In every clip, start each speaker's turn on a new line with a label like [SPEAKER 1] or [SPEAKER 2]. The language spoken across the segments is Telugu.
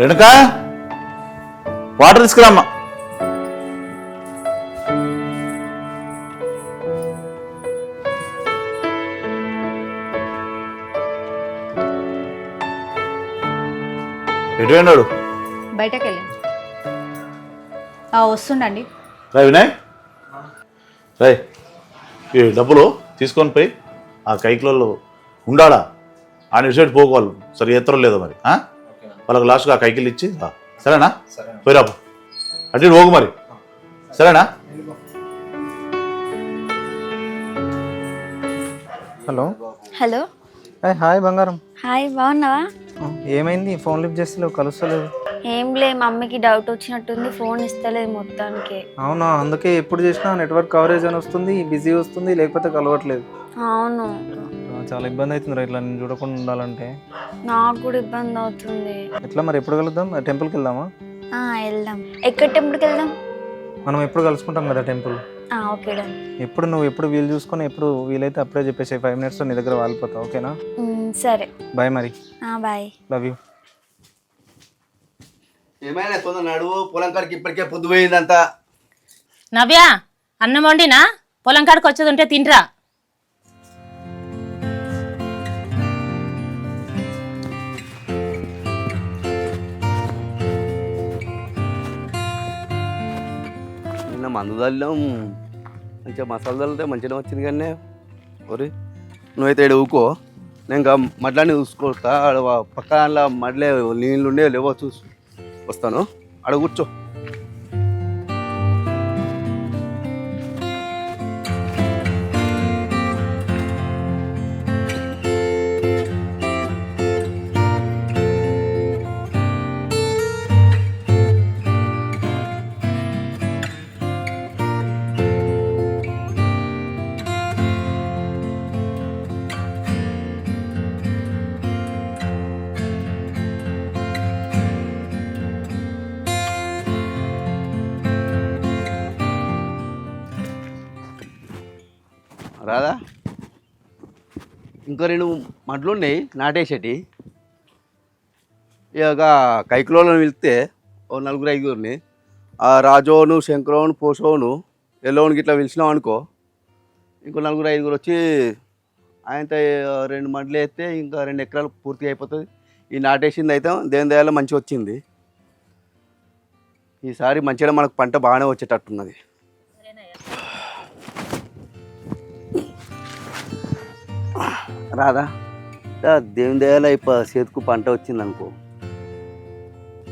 [SPEAKER 1] రేణుక? వాటర్ తీసుకురామ్మా. ఎటు పోయినాడు?
[SPEAKER 2] బయటకు వస్తుండండి.
[SPEAKER 1] రా వినయ్. రే ఈ డబ్బులు తీసుకొని పోయి ఆ కైకిలలో ఉండాలా? ఆ సైడ్ పోకోవాలి సరే ఎత్తరో లేదో మరి ఆ? వాళ్ళకి లాస్ట్గా ఆ కైకిలు ఇచ్చి రా. సరేనా? పోయిరా పో. అటు పోకు మరి. సరేనా?
[SPEAKER 3] హలో.
[SPEAKER 4] హలో.
[SPEAKER 3] హాయ్ హాయ్ బంగారం.
[SPEAKER 4] హాయ్ బాగున్నావా?
[SPEAKER 3] ఏమైంది? ఫోన్ లిఫ్ట్ చేస్తలేవు కలుస్తలేవు.
[SPEAKER 4] ఏం లే మమ్మీకి డౌట్ వచ్చినట్టుంది ఫోన్ ఇస్తలేదు మొత్తానికి.
[SPEAKER 3] అవునా? అందుకే ఎప్పుడు చేసినా నెట్వర్క్ కవరేజ్ అని వస్తుంది బిజీ వస్తుంది లేకపోతే కలవట్లేదు.
[SPEAKER 4] అవును.
[SPEAKER 3] చాలా ఇబ్బంది అవుతుంది రా ఇట్లా నేను చూడకుండా ఉండాలంటే.
[SPEAKER 4] నాకు కూడా ఇబ్బంది అవుతుంది.
[SPEAKER 3] ఎట్లా మరి ఎప్పుడు కలుద్దాం? టెంపుల్కి వెళ్దామా?
[SPEAKER 4] ఆ, వెళ్దాం. ఎక్కడ టెంపుల్కి వెళ్దాం?
[SPEAKER 3] మనం ఎప్పుడు కలుసుకుంటాం కదా టెంపుల్?
[SPEAKER 4] ఆ, ఓకే డన్
[SPEAKER 3] ఎప్పుడు నువ్వు ఎప్పుడు వీలు చూసుకొని ఎప్పుడు వీలైతే అప్పుడే చెప్పేసి ఫైవ్ మినిట్స్లో నీ దగ్గర వాలిపోతావు ఓకేనా?
[SPEAKER 4] మ్, సరే.
[SPEAKER 3] బాయ్ మరి.
[SPEAKER 4] ఆ, బాయ్.
[SPEAKER 3] లవ్ యూ
[SPEAKER 5] ఏమైనా తొందర నడువు పొలం కాడికి ఇప్పటికే పొద్దు పోయిందంతా
[SPEAKER 6] నవ్య అన్నం వండినా? పొలం కాడికి వచ్చేది ఉంటే తింట్రా.
[SPEAKER 5] మందు చల్లాం మంచిగా మసాలా చల్లితే మంచిగా వచ్చింది కానీ ఒరి నువ్వైతే ఇక్కడ ఊకో. నేను ఇంకా మడ్లాన్ని చూసుకోస్తా పక్క దాంట్లో మడ్లే నీళ్ళు ఉండే లేవో చూసి. వస్తాను. ఆడ కూర్చో. ఇంకో రెండు మడ్లు ఉన్నాయి నాటేసేటి. ఇక కైకులోని వెళ్తే ఓ నలుగురు ఐదుగురిని ఆ రాజోను శంకరోను పోషోను ఎల్లోని గిట్లా పిలిచినాం అనుకో ఇంకో నలుగురు ఐదుగురు వచ్చి ఆయనతో రెండు మడ్లు వేస్తే ఇంకా రెండు ఎకరాలు పూర్తిగా అయిపోతుంది. ఈ నాటేసింది అయితే దేని దయాలో మంచిగా వచ్చింది. ఈసారి మంచిగా మనకు పంట బాగానే వచ్చేటట్టున్నది. రాదా? దేవుని దయాల ఇప్పుడు చేతికి పంట వచ్చింది అనుకో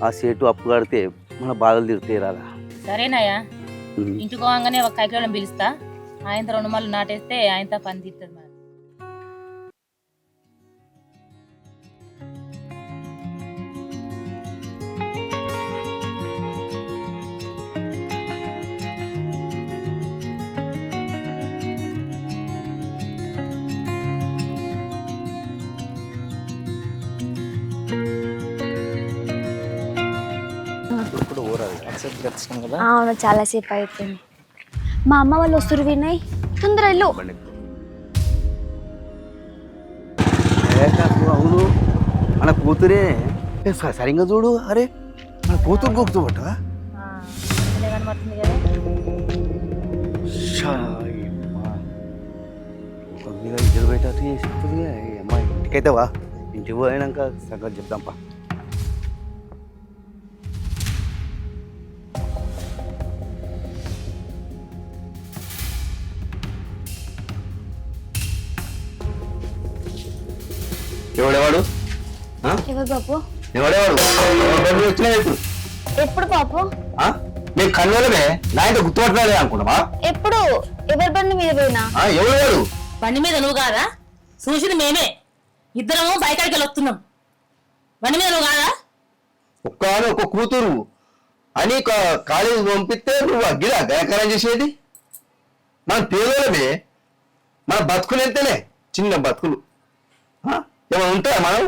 [SPEAKER 5] ఆ చేటు అప్పు కడితే మన బాధలు తిరుగుతాయి రాదా?
[SPEAKER 6] సరేనాయా. ఇంటికి పోగానే ఒక కైకిలో పిలుస్తా. ఆయనతో రెండు మళ్ళీ నాటేస్తే ఆయనతో పని తీస్తుంది
[SPEAKER 4] అవును చాలాసేపు అవుతుంది మా అమ్మ వాళ్ళు వస్తురు వినయ్ తొందర వెళ్ళు.
[SPEAKER 5] అవును. మన కూతురే. ఏ స- సరిగ్గా చూడు. అరే మన కూతురు
[SPEAKER 6] కదా?
[SPEAKER 5] మీద ఇద్దరు చేస్తుంది అమ్మాయి ఇంటికైతే వా. ఇంటికి పోయినాక సంగతి చెప్దాంపా ఎవడేవాడు? ఎవడేవాడు? ఇప్పుడు
[SPEAKER 4] ఎప్పుడు
[SPEAKER 5] ఆ? మేము కన్నులమే నా ఇంత గుర్తుపట్టలే అనుకున్నావా
[SPEAKER 4] ఎప్పుడు? ఎవరి బండి మీద పోయినా?
[SPEAKER 5] ఆ, ఎవడేవాడు
[SPEAKER 6] బండి మీద నువ్వు కాదా? చూసింది మేమే. ఇద్దరము వెళ్ళి వస్తున్నాం బండి మీద నువ్వు కాదా?
[SPEAKER 5] ఒక్క ఒక కూతురు అని కాలేజీ పంపిస్తే నువ్వు అగ్గిరా గాయకరం చేసేది? మన పేదోళ్ళమే. మన బతుకులు ఎంతనే? చిన్న బతుకులు. ఆ? ఏమైనా ఉంటాయా మనం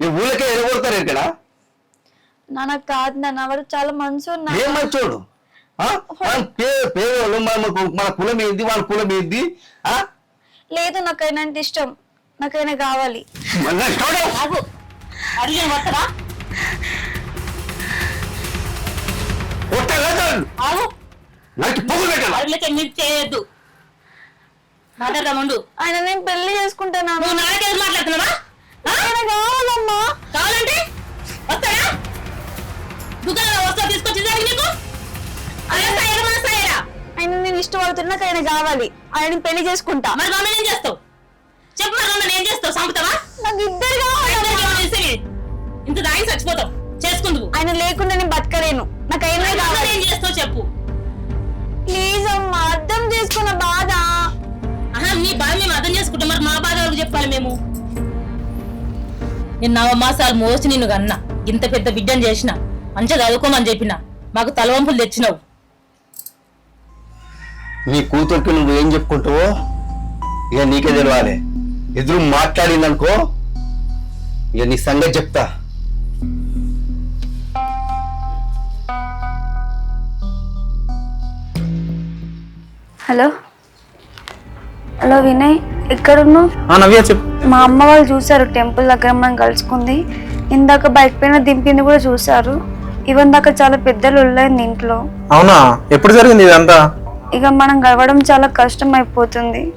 [SPEAKER 5] ఈ ఊళ్ళకే ఎరగొడతారు ఇక్కడ
[SPEAKER 4] నాన్న కాదు నాన్న వాడు చాలా మనసు ఉన్నా
[SPEAKER 5] ఏం మంచోడు? ఆ? మనం పే- పేదోళ్ళు మనకు మన కులం ఏంది? వాళ్ళ కులం ఏంది? ఆ?
[SPEAKER 4] లేదు నాకైనా అంటే ఇష్టం. నాకైనా కావాలి.
[SPEAKER 5] మన
[SPEAKER 6] మాట్లాడదాం ఉండు
[SPEAKER 7] ఆయన నేను పెళ్ళి చేసుకుంటున్నాను
[SPEAKER 6] నువ్వు నాకేది మాట్లాడుతున్నావా?
[SPEAKER 7] కావాలమ్మా.
[SPEAKER 6] కావాలంటే వస్తాడా దుకాణంలో వస్తా తీసుకొచ్చి జరిగి నీకు.
[SPEAKER 7] ఆయన నేను ఇష్టపడుతున్నా నాకు ఆయన కావాలి. ఆయన పెళ్ళి చేసుకుంటా.
[SPEAKER 6] మరి మమ్మల్ని ఏం చేస్తావు? చెప్పు మరి మమ్మల్ని ఏం చేస్తావు? చంపుతావా
[SPEAKER 7] నాకు ఇద్దరు కావాలి
[SPEAKER 6] ఏమైనా ఇంత దాగి చచ్చిపోతావు. చేసుకుందువు
[SPEAKER 7] ఆయన లేకుండా నేను బతకలేను. నాకు
[SPEAKER 6] మమ్మల్ని
[SPEAKER 7] కావాలి.
[SPEAKER 6] ఏం చేస్తావు చెప్పు.
[SPEAKER 7] ప్లీజ్ అమ్మా అర్థం చేసుకున్న బాధ
[SPEAKER 6] చెప్పాలి మేము? నేను నవమాసాలు మోసి నిన్ను కన్నా ఇంత పెద్ద బిడ్డను చేసిన మంచిగా చదువుకోమని చెప్పిన మాకు తలవంపులు తెచ్చినావు.
[SPEAKER 8] నీ కూతురికి నువ్వు ఏం చెప్పుకుంటావో ఇక నీకే తెలవాలి. ఎదురు మాట్లాడిందనుకో ఇక నీ సంగతి చెప్తా.
[SPEAKER 7] హలో? హలో వినయ్ ఎక్కడున్నావు?
[SPEAKER 9] నవ్య చెప్పు.
[SPEAKER 7] మా అమ్మ వాళ్ళు చూసారు టెంపుల్ దగ్గర మనం కలుసుకుంది. ఇందాక బైక్ పైన దింపింది కూడా చూసారు ఈవెన్ దాకా చాలా పెద్దలు ఉల్లైంది ఇంట్లో.
[SPEAKER 9] అవునా? ఎప్పుడు జరిగింది ఇదంతా?
[SPEAKER 7] ఇక మనం గడవడం చాలా కష్టం అయిపోతుంది.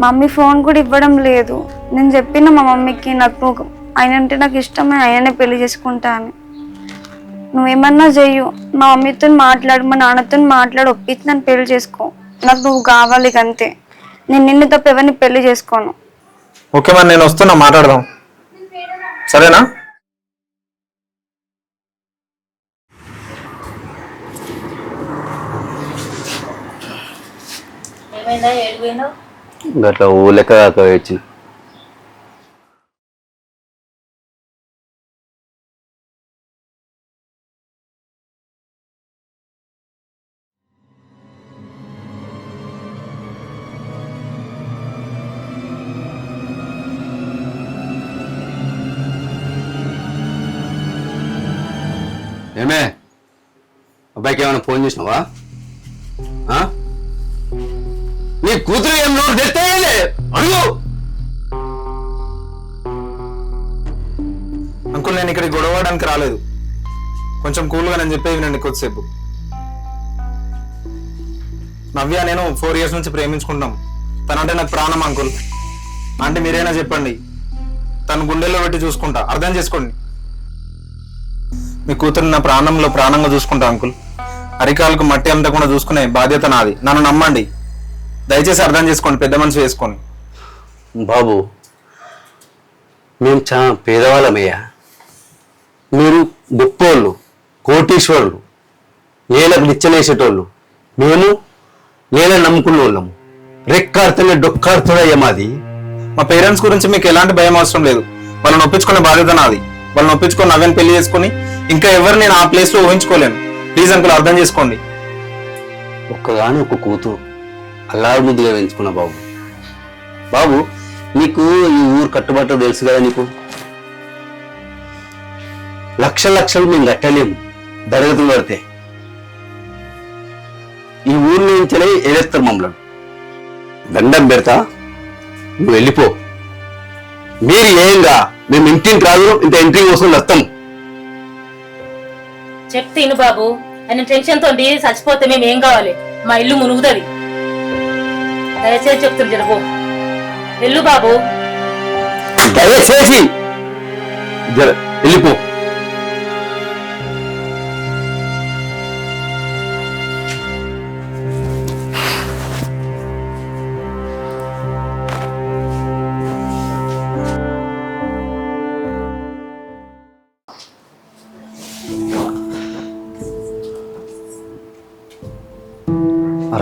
[SPEAKER 7] మమ్మీ ఫోన్ కూడా ఇవ్వడం లేదు. నేను చెప్పిన మా మమ్మీకి నాకు ఆయన అంటే నాకు ఇష్టమే ఆయననే పెళ్ళి చేసుకుంటా అని. నువ్వేమన్నా చెయ్యు. మా మమ్మీతో మాట్లాడు మా నాన్నతో మాట్లాడి ఒప్పించి నన్ను పెళ్ళి చేసుకో. నాకు నువ్వు కావాలి ఇక అంతే. నేను నిన్ను తప్ప ఎవరిని పెళ్ళి చేసుకోను.
[SPEAKER 9] ఓకే మరి నేను వస్తున్నా మాట్లాడదాం. సరేనా?
[SPEAKER 8] గట్లా లెక్క కాక వచ్చి అబ్బాయికి ఏమైనా ఫోన్ చేసినావా? నీ కూతురు ఏం నోరు తెత్తేయలే అడుగు!
[SPEAKER 9] అంకుల్ నేను ఇక్కడికి గొడవడానికి రాలేదు. కొంచెం కూల్గా నేను చెప్పేది వినండి కొద్దిసేపు. నవ్య నేను ఫోర్ ఇయర్స్ నుంచి ప్రేమించుకుంటాం తనంటే నాకు ప్రాణం అంకుల్. అంటే మీరైనా చెప్పండి. తను గుండెల్లో పెట్టి చూసుకుంటా. అర్థం చేసుకోండి. మీ కూతురు నా ప్రాణంలో ప్రాణంగా చూసుకుంటా అంకుల్. అరికాలకు మట్టి అంతకుండా చూసుకునే బాధ్యత నాది. నన్ను నమ్మండి. దయచేసి అర్థం చేసుకోండి పెద్ద మనసు వేసుకోండి
[SPEAKER 8] బాబు మేము చాలా పేదవాళ్ళమయ్యా. మీరు గొప్పోళ్ళు కోటీశ్వరులు నేలకు నిచ్చనేసేటోళ్ళు. మేము నేల నమ్ముకున్న వాళ్ళము రెక్కాడుతున్న డొక్కాడుతున్న మాది.
[SPEAKER 9] మా పేరెంట్స్ గురించి మీకు ఎలాంటి భయం అవసరం లేదు. వాళ్ళని ఒప్పించుకునే బాధ్యత నాది. వాళ్ళని ఒప్పించుకొని నవ్వని పెళ్ళి చేసుకొని ఇంకా ఎవరు నేను ఆ ప్లేస్లో ఊహించుకోలేను. ప్లీజ్ అంకుల్ అర్థం చేసుకోండి.
[SPEAKER 8] ఒక్కగాని ఒక కూతురు అల్లారు ముద్దుగా పెంచుకున్న బాబు. బాబు నీకు ఈ ఊరు కట్టుబాటు తెలుసు కదా నీకు? లక్ష లక్షలు మేము కట్టలేము దరగతులు పడితే. ఈ ఊరు నుంచే ఏలేస్తారు మమ్మల్ని. దండం పెడతా నువ్వు వెళ్ళిపో. మీరు ఏంగా మేము ఇంటికి రాదు ఇంత ఎంట్రీ కోసం వస్తాం
[SPEAKER 6] చెప్తే బాబు. ఆయన టెన్షన్ తోటి చచ్చిపోతే మేము ఏం కావాలి? మా ఇల్లు మునుగుతుంది. దయచేసి చెప్తుంది జరగో వెళ్ళు బాబు.
[SPEAKER 8] దయచేసి వెళ్ళిపో.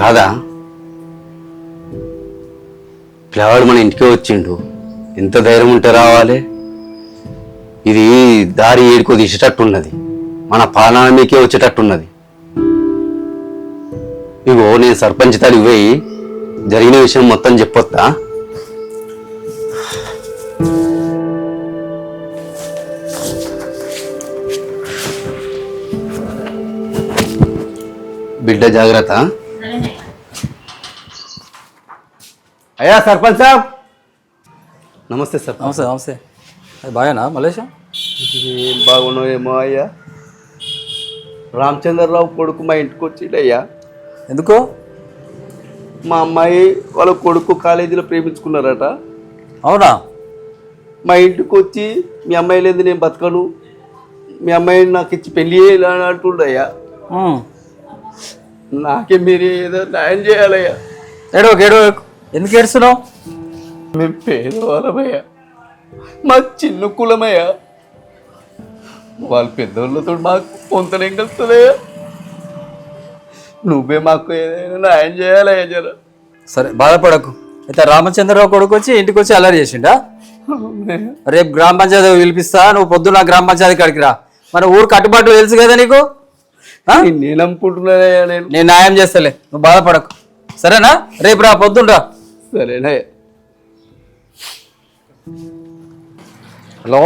[SPEAKER 8] రాదా పిల్లవాడు మన ఇంటికే వచ్చిండు. ఎంత ధైర్యం ఉంటే రావాలి? ఇది దారి ఏడుకో తీసేటట్టున్నది. మన పాలన మీకే వచ్చేటట్టున్నది. ఇగో నేను సర్పంచ్ తాడికి పోయి జరిగిన విషయం మొత్తం చెప్పొద్దా? బిడ్డ జాగ్రత్త. అయ్యా సర్పంచ్ సాబ్. నమస్తే సార్
[SPEAKER 10] నమస్తే నమస్తే. అది బాగానా మలేషియా
[SPEAKER 8] ఏం బాగున్నాయేమో అయ్యా. రామచంద్రరావు కొడుకు మా ఇంటికి వచ్చిండయ్యా.
[SPEAKER 10] ఎందుకు?
[SPEAKER 8] మా అమ్మాయి వాళ్ళ కొడుకు కాలేజీలో ప్రేమించుకున్నారట.
[SPEAKER 10] అవునా?
[SPEAKER 8] మా ఇంటికి వచ్చి మీ అమ్మాయి లేదు నేను బతకను. మీ అమ్మాయిని నాకు ఇచ్చి పెళ్ళి చేయాలని అంటుండయ్యా. నాకే మీరు ఏదో న్యాయం చేయాలయ్యా.
[SPEAKER 10] ఏడవకు ఏడవకు. ఎందుకు ఏడుస్తున్నావు?
[SPEAKER 8] మేము పేదవాళ్ళమయ్యా. మా చిన్న కులమయ్యా. వాళ్ళ పెద్దోళ్ళతో మాకు పొంతనేం కలుస్తుందయ్యా నువ్వే మాకు ఏదైనా న్యాయం చేయాలయ్యా జర.
[SPEAKER 10] సరే బాధపడకు. అయితే రామచంద్రరావు కొడుకు వచ్చి ఇంటికి వచ్చి అల్లరి చేసిండా? రేపు గ్రామ పంచాయతీ పిలిపిస్తా నువ్వు పొద్దున్న గ్రామ పంచాయతీ కాడికి రా. మన ఊరు కట్టుబాటు తెలుసు కదా నీకు?
[SPEAKER 8] నేను అనుకుంటున్నానయ్యా నేను?
[SPEAKER 10] నేను న్యాయం చేస్తలే. నువ్వు బాధపడకు. సరేనా? రేపు రా పొద్దున్న రా.
[SPEAKER 8] సరేనయ్యా
[SPEAKER 10] హలో?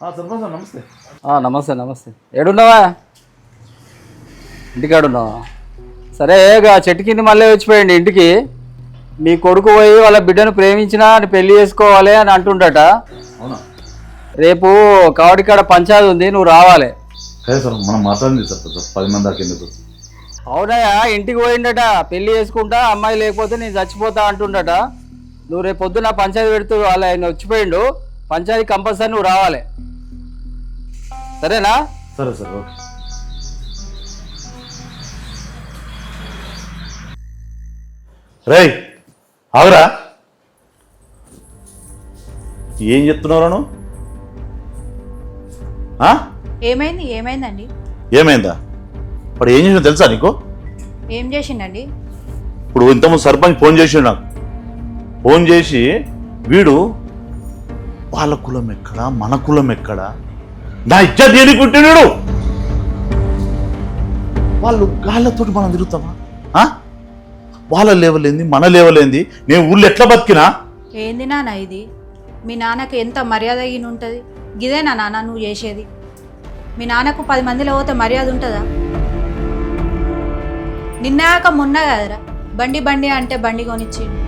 [SPEAKER 1] సర్పంచ్ సార్ నమస్తే.
[SPEAKER 10] ఆ, నమస్తే నమస్తే. ఏడున్నావా? ఇంటికాడున్నావా? సరే ఇక చెట్టు కింద మళ్ళీ వచ్చిపోయండి ఇంటికి. మీ కొడుకు పోయి వాళ్ళ బిడ్డను ప్రేమించినా అని పెళ్ళి చేసుకోవాలి అని అంటుండట.
[SPEAKER 1] అవునా?
[SPEAKER 10] రేపు కావడికాడ పంచాయతీ ఉంది నువ్వు రావాలి.
[SPEAKER 1] సరే సార్ మనం మాట్లాడింది సార్ సార్ పది మంది దాకా ఎందుకు?
[SPEAKER 10] అవునయ్యా ఇంటికి పోయిండట. పెళ్ళి చేసుకుంటా అమ్మాయి లేకపోతే నేను చచ్చిపోతా అంటుండట. నువ్వు రేపు పొద్దున పంచాయతీ పెడుతూ వాళ్ళ ఆయన వచ్చిపోయిండు. పంచాయతీ కంపల్సరీ నువ్వు రావాలి. సరేనా?
[SPEAKER 1] సరే సార్ ఓకే. రేయ్ ఆగురా. ఏం చెప్తున్నావు నువ్వు? ఆ?
[SPEAKER 2] ఏమైంది? ఏమైందండి?
[SPEAKER 1] ఏమైందా? ఇప్పుడు ఏం చేసినా తెలుసా నీకు?
[SPEAKER 2] ఏం చేసిండండి?
[SPEAKER 1] ఇప్పుడు ఇంతకుముందు సర్పంచ్ ఫోన్ చేసిండు నాకు. ఫోన్ చేసి వీడు వాళ్ళ కులం ఎక్కడ మన కులం ఎక్కడ? నా ఇచ్చా దేనికి పుట్టినాడు వాళ్ళు గాళ్ళతోటి మనం తిరుగుతామా? వాళ్ళ లెవెల్ ఏంది మన లెవెల్ ఏంది? నేను ఊళ్ళో ఎట్లా బతికినా?
[SPEAKER 2] ఏంది నాన్న ఇది? మీ నాన్నకి ఎంత మర్యాద అయిన ఉంటుంది గిదేనా నాన్న నువ్వు చేసేది. మీ నాన్నకు పది మందిలో పోతే మర్యాద ఉంటుందా? నిన్నాక మొన్న కదరా. బండి బండి అంటే బండి కొనిచ్చిండు.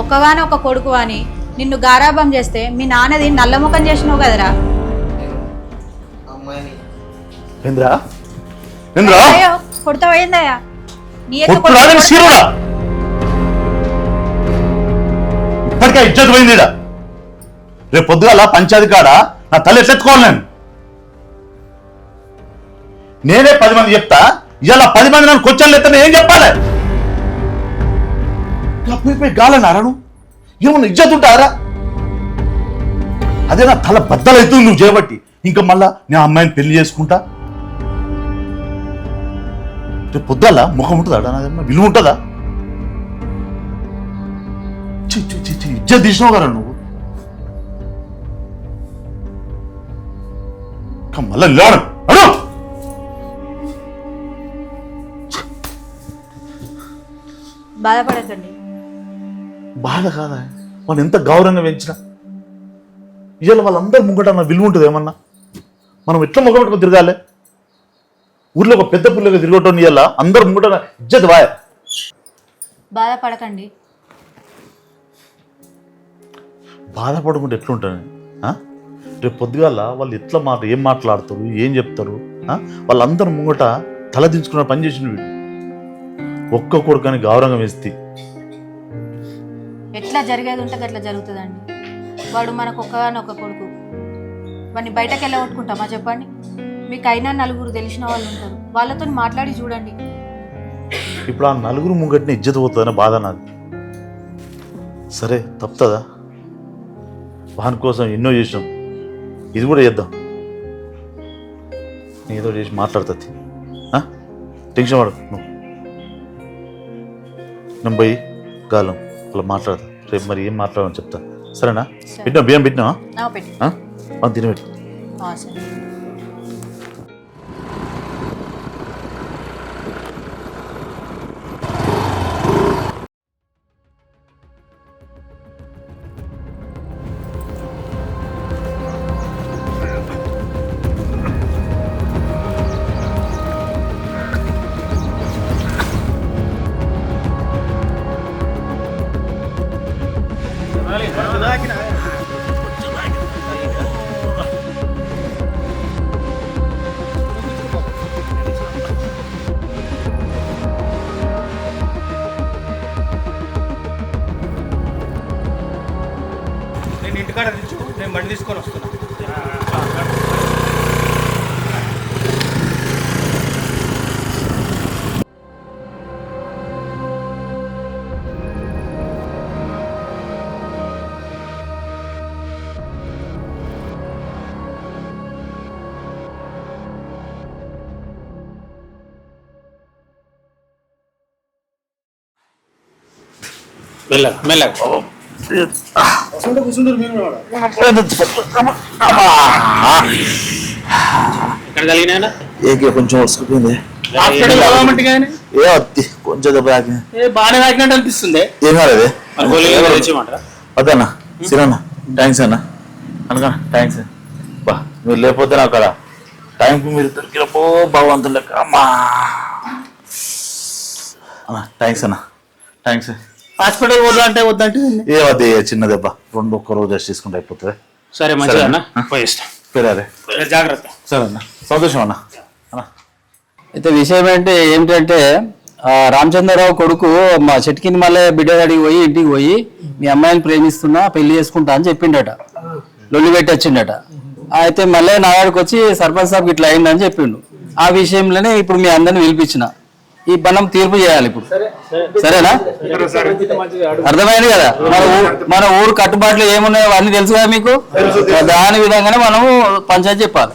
[SPEAKER 2] ఒక్కగాని ఒక కొడుకు అని నిన్ను గారాబం చేస్తే మీ నాన్నది నల్లముఖం చేసినావు కదరా.
[SPEAKER 1] ఏంద్రా ఏంద్రా
[SPEAKER 2] అయ్యో కొడతావైందయ్యా నీ
[SPEAKER 1] ఇప్పటికే ఇజ్జత్ పోయింది. రేపు పొద్దుగాల పంచాయతీ కాడ నా తల్లి ఎట్లెత్తుకోవాలి నేను. నేనే పది మంది చెప్తా. ఇలా పది మంది నన్ను కొంచెం ఎత్తా ఏం చెప్పాలి? పోయిపోయి గాలని అరను. ఏమన్నా ఇజ్జత్ ఉంటారా? అదే నా తల బద్దలవుతుంది నువ్వు చేయబట్టి ఇంకా మళ్ళా నేను అమ్మాయిని పెళ్ళి చేసుకుంటా? రేపు పొద్దుల ముఖం ఉంటుందా నాదమ్మా విలువ ఉంటుందా? ఇజ్జత్ తీసినావు కదా నువ్వు. మళ్ళీ లేడు అడు
[SPEAKER 2] బాధపడకండి.
[SPEAKER 1] బాధ కాదా? వాళ్ళు ఎంత గౌరవంగా పెంచినా? ఇవాళ వాళ్ళందరూ ముంగట నా విలువ ఉంటుంది ఏమన్నా? మనం ఎట్లా ముఖం పెట్టుకొని తిరగాలి? ఊర్లో ఒక పెద్ద పుల్లగా తిరగటం ఇవాళ అందరు ముంగట ఇజ్జత్ వాయ.
[SPEAKER 2] బాధపడకండి.
[SPEAKER 1] బాధపడకుండా ఎట్లుంటాను ఆ? రేపు పొద్దుగాల వాళ్ళు ఎట్లా మాట ఏం మాట్లాడతారు ఏం చెప్తారు? వాళ్ళందరూ ముంగట తల దించుకున్న పని చేసిన వీడు. ఒక్క కొడుకని గౌరవంగా వేస్తే.
[SPEAKER 2] ఎట్లా జరిగేది ఉంటే అట్లా జరుగుతుందండి. వాడు మనకు ఒక్కగానొక్క కొడుకు. వాడిని బయటకు వెళ్ళగొట్టుకుంటామా చెప్పండి? మీకు అయినా నలుగురు తెలిసిన వాళ్ళు ఉంటారు. వాళ్ళతో మాట్లాడి చూడండి.
[SPEAKER 1] ఇప్పుడు ఆ నలుగురు ముంగటిని ఇజ్జత పోతుందనే బాధ నాది. సరే తప్పుతుందా? వాని కోసం ఎన్నో చేసాం ఇది కూడా చేద్దాం. నేను ఏదో చేసి మాట్లాడుతుంది టెన్షన్ పడు నువ్వు. నేను పోయి గాలం అలా మాట్లాడతా. రేపు మరి ఏం మాట్లాడమని చెప్తా. సరేనా?
[SPEAKER 2] సరే.
[SPEAKER 1] పెట్టినా? బియ్యం పెట్టినా. తినబెట్టి
[SPEAKER 11] మెల్లగా మెల్లగా. ఎక్కడ కలిగినా
[SPEAKER 1] ఏకే కొంచెం
[SPEAKER 11] కానీ?
[SPEAKER 1] ఏ వద్ది కొంచెం దెబ్బ తాకింది.
[SPEAKER 11] ఏ బాగానే తాకినట్టు అనిపిస్తుంది.
[SPEAKER 1] ఏం కాలేదు? వద్దన్న సిరన్న. థ్యాంక్స్ అన్న. అనగా థ్యాంక్స్ బా మీరు లేకపోతే నాకు కదా టైంకి మీరు దొరికినపో భగవంతుడు లెక్క. అమ్మా. అన్న థ్యాంక్స్ అన్న. థ్యాంక్స్
[SPEAKER 11] హాస్పిటల్ వద్దంటే వద్దంటే
[SPEAKER 1] ఏ వద్దు చిన్న దెబ్బ. రెండు ఒక్క రోజు రెస్ట్ తీసుకుంటే అయిపోతుంది.
[SPEAKER 11] సరే మంచిగా అన్న. పోయిస్తా
[SPEAKER 1] పెరారే
[SPEAKER 11] జాగ్రత్త.
[SPEAKER 1] సరే అన్న. సంతోషం అన్న. అన్న.
[SPEAKER 10] అయితే విషయం ఏంటి ఏమిటంటే ఆ, రామచంద్రరావు కొడుకు మా చెట్టు కింద మళ్ళీ బిడ్డ అడిగి పోయి ఇంటికి పోయి మీ అమ్మాయిని ప్రేమిస్తున్నా పెళ్ళి చేసుకుంటా అని చెప్పిండట. లొల్లి పెట్టి వచ్చిండట అయితే మళ్ళీ నా దగ్గరికి వచ్చి సర్పంచ్ సాబ్ ఇట్లా అయిందని చెప్పిండు. ఆ విషయంలోనే ఇప్పుడు మీ అందరిని పిలిపించిన. ఈ మనం తీర్పు చేయాలి ఇప్పుడు. సరేనా? అర్థమైంది కదా? మన మన ఊరు కట్టుబాట్లు ఏమున్నాయో అన్ని తెలుసు కదా మీకు? దాని విధంగానే మనము పంచాయతీ చెప్పాలి.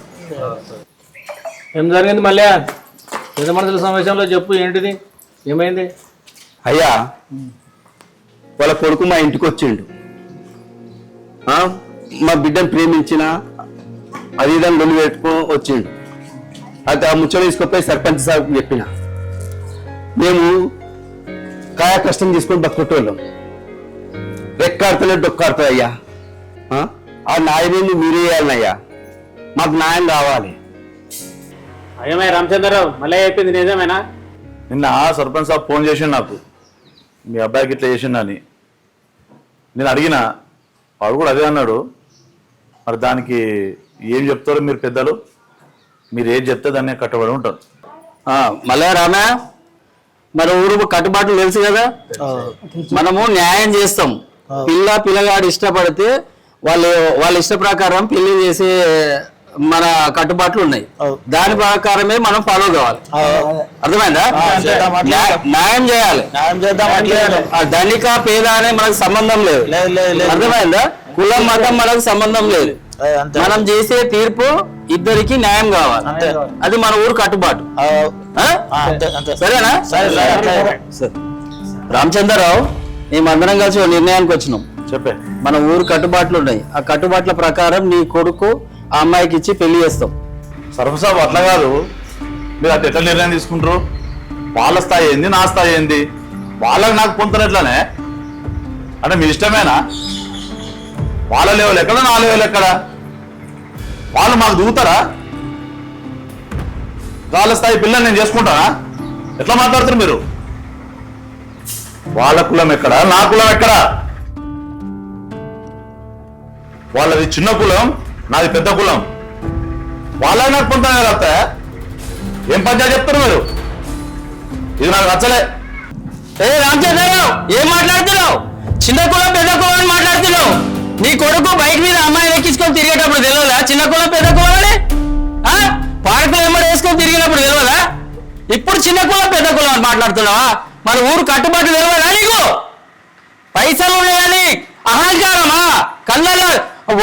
[SPEAKER 11] ఏం జరిగింది మళ్ళీ పెద్ద మనుషుల సమావేశంలో చెప్పు ఏంటిది? ఏమైంది?
[SPEAKER 8] అయ్యా వాళ్ళ కొడుకు మా ఇంటికి వచ్చిండు. ఆ, మా బిడ్డను ప్రేమించిన అది ఇదని పెట్టుకో వచ్చిండు. అయితే ఆ ముచ్చట తీసుకుపోయి సర్పంచ్ సార్ చెప్పిన. మేము కాయ కష్టం తీసుకొని బతుకుటోళ్ళం రెక్కాడుతలే డొక్కాడుతుంది అయ్యా. ఆ? ఆ న్యాయమేంది మీరే చేయాలనయ్యా మాకు న్యాయం కావాలి.
[SPEAKER 11] అయ్యమయ్య రామచంద్రరావు మళ్ళీ అయిపోయింది నిజమేనా?
[SPEAKER 1] నిన్న సర్పంచ్ సాబ్ ఫోన్ చేసిండు నాకు. మీ అబ్బాయికి ఇట్లా చేసిండు అని. నేను అడిగిన వాడు కూడా అదే అన్నాడు. మరి దానికి ఏం చెప్తారో మీరు పెద్దలు? మీరు ఏం చెప్తే దాన్ని కట్టుబడి ఉంటారు.
[SPEAKER 10] ఆ, మళ్ళా రామా? మన ఊరు కట్టుబాట్లు తెలుసు కదా? మనము న్యాయం చేస్తాం. పిల్ల పిల్లగాడు ఇష్టపడితే వాళ్ళు వాళ్ళ ఇష్ట ప్రకారం పెళ్ళి చేసే మన కట్టుబాట్లు ఉన్నాయి. దాని ప్రకారమే మనం ఫాలో కావాలి. అర్థమైందా? న్యా- న్యాయం చేయాలి. ఆ ధనిక పేద అనే మనకు సంబంధం లేదు. అర్థమైందా? కులం మతం మనకు సంబంధం లేదు. మనం చేసే తీర్పు ఇద్దరికి న్యాయం కావాలి. అది మన ఊరు కట్టుబాటు? సరేనా? సరే రామచంద్రరావు మేమందరం కలిసి ఒక నిర్ణయానికి వచ్చినాం.
[SPEAKER 1] చెప్పే.
[SPEAKER 10] మన ఊరు కట్టుబాట్లు ఉన్నాయి. ఆ కట్టుబాట్ల ప్రకారం నీ కొడుకు ఆ అమ్మాయికి ఇచ్చి పెళ్ళి చేస్తాం.
[SPEAKER 1] సర్పంచ్ సాబ్ అట్లా కాదు. మీరు అట్లా ఎట్లా నిర్ణయం తీసుకుంటారు? వాళ్ళ స్థాయి ఏంది నా స్థాయి ఏంది? వాళ్ళకి నాకు పొంతనట్లనే అంటే మీ ఇష్టమేనా? వాళ్ళ లెవెల్ ఎక్కడ నా లెవెల్ ఎక్కడ? వాళ్ళు మాకు దిగుతారా వాళ్ళ స్థాయి పిల్లల్ని నేను చేసుకుంటానా? ఎట్లా మాట్లాడుతారు మీరు? వాళ్ళ కులం ఎక్కడ? నా కులం ఎక్కడ? వాళ్ళది చిన్న కులం నాది పెద్ద కులం. వాళ్ళ నాకు పొందుతానే కదా ఏం పంచాయతీ చెప్తారు మీరు? ఇది నాకు నచ్చలే.
[SPEAKER 10] ఏ రామచంద్రరావు ఏం మాట్లాడుతున్నావు? చిన్న కులం పెద్ద కులం అని మాట్లాడుతున్నావు? నీ కొడుకు బైక్ మీద అమ్మాయిని ఎక్కించుకొని తిరిగేటప్పుడు తెలియదా చిన్న కుల పెద్ద కులం అని? ఆ? పార్కులు ఎమ్మడి వేసుకొని తిరిగినప్పుడు తెలియదా ఇప్పుడు చిన్న కుల పెద్ద కులం అని మాట్లాడుతున్నావా? మన ఊరు కట్టుబాటు తెలియదా నీకు? పైసలు ఉన్నాయని అహంకారమా? కళ్ళల్లో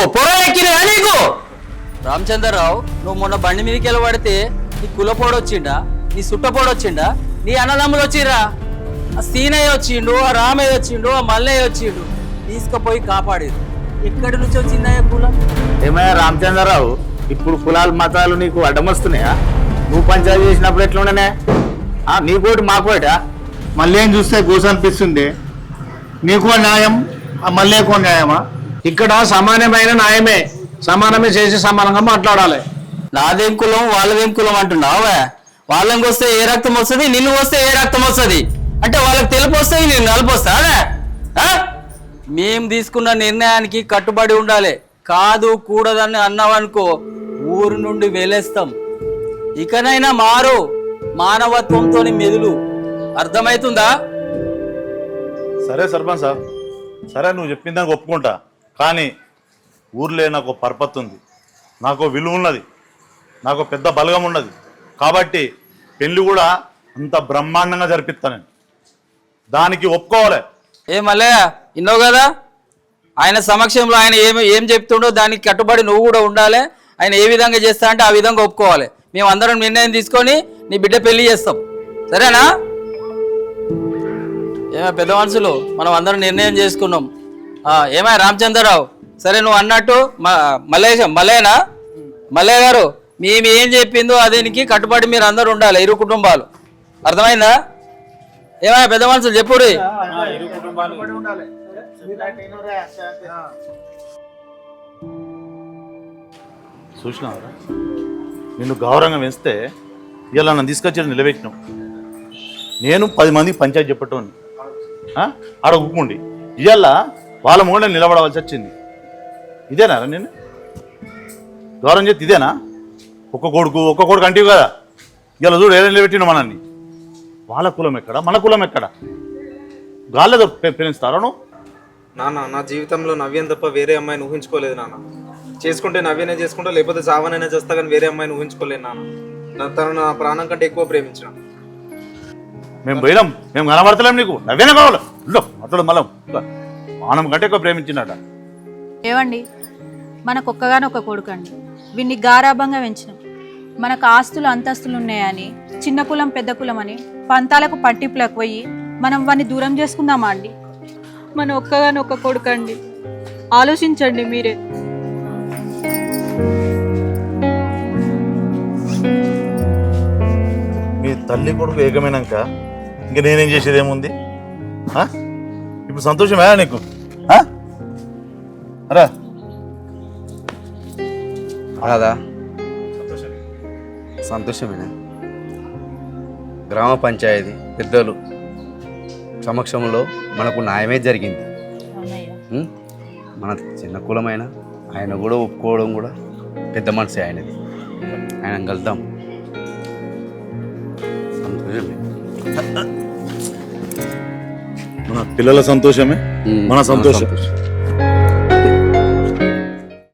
[SPEAKER 10] పొర ఎక్కినాయా నీకు? రామచంద్రరావు నువ్వు మొన్న బండి మీదకి వెళ్ళబడితే నీ కులపోడు వచ్చిండా? నీ సుట్టపోడు వచ్చిండా? నీ అన్నదమ్ములు వచ్చిర్రా? ఆ సీనయ్య వచ్చిండు ఆ రామయ్య వచ్చిండు ఆ మల్లయ్య వచ్చిండు. తీసుకుపోయి కాపాడేది. ఎక్కడి నుంచి వచ్చిందయ్య కులం
[SPEAKER 12] ఏమయ్యా రామచంద్రరావు ఇప్పుడు కులాలు మతాలు నీకు అడ్డమొస్తున్నాయా నువ్వు పంచాయతీ చేసినప్పుడు ఎట్లుండనే? ఆ, నీకోటి మాకోటా మళ్ళీ ఏం చూస్తే గోస అనిపిస్తుంది. నీకు న్యాయం ఆ మళ్ళీకో న్యాయమా? ఇక్కడ సమానమైన న్యాయమే. సమానమే చేసి సమానంగా మాట్లాడాలి.
[SPEAKER 10] నాదేం కులం వాళ్ళదేం కులం అంటున్నావా వాళ్ళకి వస్తే ఏ రక్తం వస్తుంది నిన్ను వస్తే ఏ రక్తం వస్తుంది? అంటే వాళ్ళకి తెలుపు వస్తుంది నేను నలుపు వస్తానా మేము తీసుకున్న నిర్ణయానికి కట్టుబడి ఉండాలి. కాదు కూడదని అన్నావనుకో ఊరు నుండి వెలేస్తాం ఇకనైనా మారు. మానవత్వంతో మెదులు. అర్థమవుతుందా
[SPEAKER 1] సరే సర్పంచ్ సాబ్. సరే నువ్వు చెప్పిన దానికి ఒప్పుకుంటా. కానీ ఊర్లో నాకు పరపత్ ఉంది నాకు విలువ ఉన్నది. నాకు పెద్ద బలగం ఉన్నది. కాబట్టి పెళ్ళి కూడా అంత బ్రహ్మాండంగా జరిపిస్తాను నేను. దానికి ఒప్పుకోవాలి.
[SPEAKER 10] ఏ మల్లయ్య? ఇన్నావు కదా? ఆయన సమక్షంలో ఆయన ఏమి ఏం చెప్తుండో దానికి కట్టుబడి నువ్వు కూడా ఉండాలి. ఆయన ఏ విధంగా చేస్తా అంటే ఆ విధంగా ఒప్పుకోవాలి. మేము అందరం నిర్ణయం తీసుకొని నీ బిడ్డ పెళ్ళి చేస్తాం. సరేనా? ఏమా పెద్ద మనుషులు మనం అందరం నిర్ణయం చేసుకున్నాం. ఆ, ఏమా రామచంద్రరావు సరే నువ్వు అన్నట్టు మ- మల్లేశం మల్లయ్యనా మల్లయ్య గారు మేము ఏం చెప్పిందో అదేనికి కట్టుబడి మీరు అందరూ ఉండాలి ఇరు కుటుంబాలు. అర్థమైందా? ఏమైనా పెద్ద మనుషులు చెప్పురి
[SPEAKER 1] చూసినావరా నిన్ను గౌరవంగా వేస్తే ఇలా నన్ను తీసుకొచ్చి నిలబెట్టినావు. నేను పది మందికి పంచాయతీ చెప్పటోని ఆడ ఉప్పుండి ఇవాళ వాళ్ళ మూడ నిలబడవలసి వచ్చింది. ఇదేనా నేను గౌరవం చేతి ఇదేనా? ఒక్క కొడుకు ఒక్క కొడుకు అంటివి కదా. ఇలా చూడు ఏదైనా నిలబెట్టిన మనల్ని. వాళ్ళ కులం ఎక్కడ? మన కులం ఎక్కడ? గాల్లో పెంచుతారా నువ్వు?
[SPEAKER 13] నాన్న నా జీవితంలో నవ్యం తప్ప వేరే అమ్మాయిని ఊహించుకోలేదు నాన్న. చేసుకుంటే నవ్యనే చేసుకుంటా లేకపోతే సావనైనా చేస్తా కానీ వేరే అమ్మాయిని ఊహించుకోలేదు నాన్న. నా తను నా ప్రాణం కంటే ఎక్కువ ప్రేమించిన.
[SPEAKER 1] మేము పోయినాం మేము కనబడతలేం నీకు. నవ్వేనా కావాలి. అతడు మళ్ళం. మానం కంటే ఎక్కువ ప్రేమించినట
[SPEAKER 2] ఏవండి? మనకు ఒక్కగానొక్క కొడుకండి. వీన్ని గారాభంగా పెంచినాం. మనకు ఆస్తులు అంతస్తులు ఉన్నాయని చిన్న కులం పెద్ద కులం అని పంతాలకు పట్టింపులకు పోయి మనం వాన్ని దూరం చేసుకుందామా అండి? మన ఒక్కగానొక్క కొడుకండి. ఆలోచించండి మీరే.
[SPEAKER 1] మీ తల్లి కొడుకు ఏకమైనాక? ఇంక నేనేం చేసేది ఏముంది? ఇప్పుడు సంతోషమే నీకు? రా
[SPEAKER 5] కాదా సంతోషమేనా? గ్రామ పంచాయతీ పెద్దలు సమక్షంలో మనకు న్యాయమే జరిగింది? మన చిన్న కులమైన ఆయన కూడా ఒప్పుకోవడం కూడా పెద్ద మనసు ఆయనది. ఆయన కలుద్దాం సంతోషమే.
[SPEAKER 1] మన పిల్లల సంతోషమే? మన
[SPEAKER 5] సంతోషం.